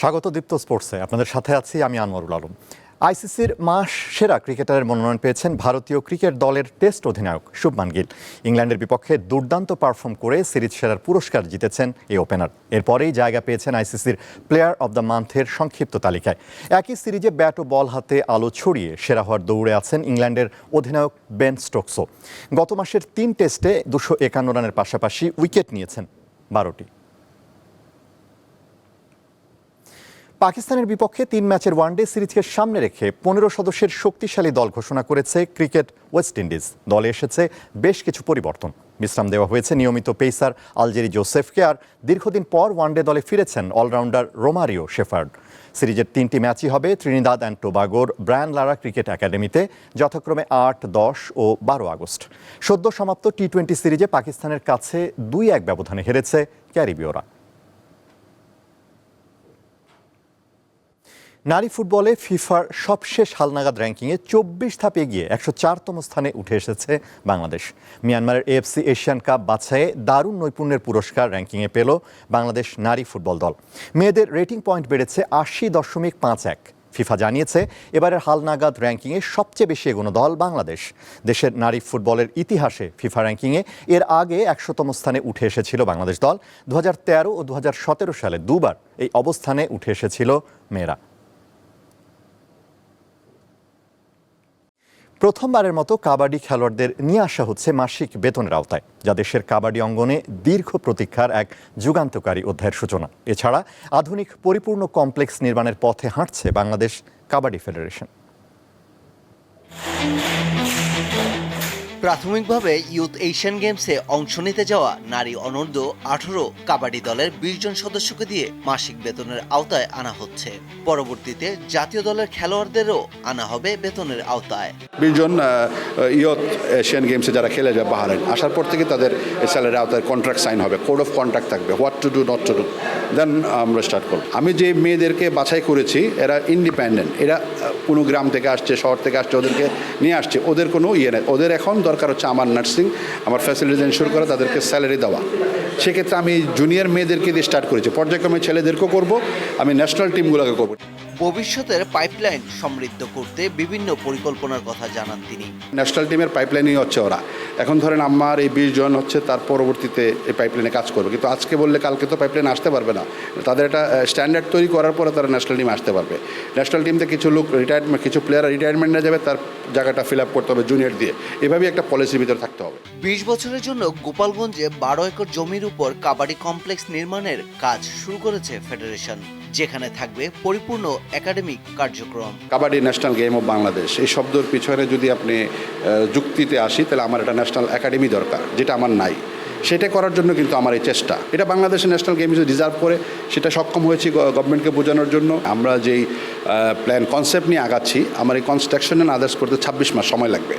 স্বাগত দীপ্ত স্পোর্টসে। আপনাদের সাথে আছি আমি আনোয়ারুল আলম। আইসিসির মাস সেরা ক্রিকেটারের মনোনয়ন পেয়েছেন ভারতীয় ক্রিকেট দলের টেস্ট অধিনায়ক শুভমান গিল। ইংল্যান্ডের বিপক্ষে দুর্দান্ত পারফর্ম করে সিরিজ সেরার পুরস্কার জিতেছেন এই ওপেনার। এরপরেই জায়গা পেয়েছেন আইসিসির প্লেয়ার অব দ্য মান্থের সংক্ষিপ্ত তালিকায়। একই সিরিজে ব্যাট ও বল হাতে আলো ছড়িয়ে সেরা হওয়ার দৌড়ে আছেন ইংল্যান্ডের অধিনায়ক বেন স্টোকসও। গত মাসের তিন টেস্টে দুশো একান্ন রানের পাশাপাশি উইকেট নিয়েছেন বারোটি। পাকিস্তানের বিপক্ষে তিন ম্যাচের ওয়ানডে সিরিজকে সামনে রেখে পনেরো সদস্যের শক্তিশালী দল ঘোষণা করেছে ক্রিকেট ওয়েস্ট ইন্ডিজ। দলে এসেছে বেশ কিছু পরিবর্তন। বিশ্রাম দেওয়া হয়েছে নিয়মিত পেসার আলজেরি জোসেফকে আর দীর্ঘদিন পর ওয়ানডে দলে ফিরেছেন অলরাউন্ডার রোমারিও শেফার্ড। সিরিজের তিনটি ম্যাচই হবে ত্রিনিদাদ অ্যান্ড টোবাগোর ব্র্যান্ড লারা ক্রিকেট একাডেমিতে যথাক্রমে আট, দশ ও বারো আগস্ট। সদ্য সমাপ্ত টি টোয়েন্টি সিরিজে পাকিস্তানের কাছে দুই এক ব্যবধানে হেরেছে ক্যারিবীয়রা। নারী ফুটবলে ফিফার সবশেষ হালনাগাদ র্যাঙ্কিংয়ে চব্বিশ ধাপ এগিয়ে একশো চারতম স্থানে উঠে এসেছে বাংলাদেশ। মিয়ানমারের এএফসি এশিয়ান কাপ বাছাইয়ে দারুণ নৈপুণ্যের পুরস্কার র্যাঙ্কিংয়ে পেল বাংলাদেশ নারী ফুটবল দল। মেয়েদের রেটিং পয়েন্ট বেড়েছে আশি দশমিক পাঁচ এক। ফিফা জানিয়েছে, এবারের হালনাগাদ র্যাঙ্কিংয়ে সবচেয়ে বেশি এগোনো দল বাংলাদেশ। দেশের নারী ফুটবলের ইতিহাসে ফিফা র্যাঙ্কিংয়ে এর আগে একশোতম স্থানে উঠে এসেছিল বাংলাদেশ দল। দু হাজার তেরো ও দু হাজার সতেরো সালে দুবার এই অবস্থানে উঠে এসেছিল মেয়েরা। প্রথমবারের মতো কাবাডি খেলোয়াড়দের নিয়ে আসা হচ্ছে মাসিক বেতনের আওতায়, যা দেশের কাবাডি অঙ্গনে দীর্ঘ প্রতীক্ষার এক যুগান্তকারী অধ্যায়ের সূচনা। এছাড়া আধুনিক পরিপূর্ণ কমপ্লেক্স নির্মাণের পথে হাঁটছে বাংলাদেশ কাবাডি ফেডারেশন। প্রাথমিকভাবে ইউথ এশিয়ান গেমসে অংশ নিতে যাওয়া নারী অনূর্ধ্ব আঠারো কাবাডি দলের বিশ জন সদস্যকে দিয়ে মাসিক বেতনের আওতায় আনা হচ্ছে। পরবর্তীতে জাতীয় দলের খেলোয়াড়দেরও আনা হবে বেতনের আওতায়। বিশ জন ইয়ত এশিয়ান গেমসে যারা খেলে যায় বাহারেন আসার পর থেকে তাদের স্যালারি আওতায় কন্ট্রাক্ট সাইন হবে কোড অফ কন্ট্রাক্ট থাকবে what to do not to do then আমরা স্টার্ট করব। আমি যে মেয়েদেরকে বাছাই করেছি, এরা ইন্ডিপেন্ডেন্ট এরা কোনো গ্রাম থেকে আসছে, শহর থেকে আসছে, ওদেরকে নিয়ে আসছে, ওদের কোনো ইয়ে নেই। ওদের এখন দরকার হচ্ছে আমার নার্সিং, আমার ফ্যাসিলিটিস এনশোর করা, তাদেরকে স্যালারি দেওয়া। সেক্ষেত্রে আমি জুনিয়র মেয়েদেরকে দিয়ে স্টার্ট করেছি। পর্যায়ক্রমে ছেলেদেরকেও করব, আমি ন্যাশনাল টিমগুলোকে করব। ভবিষ্যতের পাইপলাইন সমৃদ্ধ করতে বিভিন্ন পরিকল্পনার কথা জানান তিনি। ন্যাশনাল টিমের পাইপলাইনই হচ্ছে ওরা। এখন ধরেন আমার এই বিশ জন হচ্ছে তার পরবর্তীতে এই পাইপলাইনে কাজ করবে। কিন্তু আজকে বললে কালকে তো পাইপলাইন আসতে পারবে না। তাদের একটা স্ট্যান্ডার্ড তৈরি করার পরে তারা ন্যাশনাল টিমে আসতে পারবে। ন্যাশনাল টিমতে কিছু লোক রিটায়ারমেন্ট কিছু প্লেয়ার রিটায়ারমেন্ট না যাবে তার জায়গাটা ফিল আপ করতে হবে জুনিয়র দিয়ে। এভাবেই একটা পলিসির ভিতরে থাকতে হবে। বিশ বছরের জন্য গোপালগঞ্জে বারো একর জমির উপর কাবাডি কমপ্লেক্স নির্মাণের কাজ শুরু করেছে ফেডারেশন যেখানে থাকবে পরিপূর্ণ একাডেমিক কার্যক্রম। Kabaddi national game of Bangladesh. এই শব্দের পিছনে যদি আপনি যুক্তিতে আসি তাহলে আমার একটা ন্যাশনাল একাডেমি দরকার যেটা আমার নাই। সেটা করার জন্য কিন্তু আমার এই চেষ্টা। এটা বাংলাদেশের ন্যাশনাল গেম গেমস ডিজার্ভ করে সেটা সক্ষম হয়েছি গভর্নমেন্টকে বোঝানোর জন্য। আমরা যেই প্ল্যান কনসেপ্ট নিয়ে আগাচ্ছি আমার এই কনস্ট্রাকশন আদার্স করতে ছাব্বিশ মাস সময় লাগবে।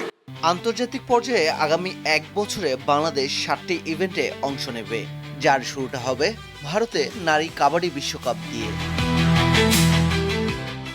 আন্তর্জাতিক পর্যায়ে আগামী এক বছরে বাংলাদেশ ষাটটি ইভেন্টে অংশ নেবে যার শুরুটা হবে ভারতে নারী কাবাডি বিশ্বকাপ দিয়ে।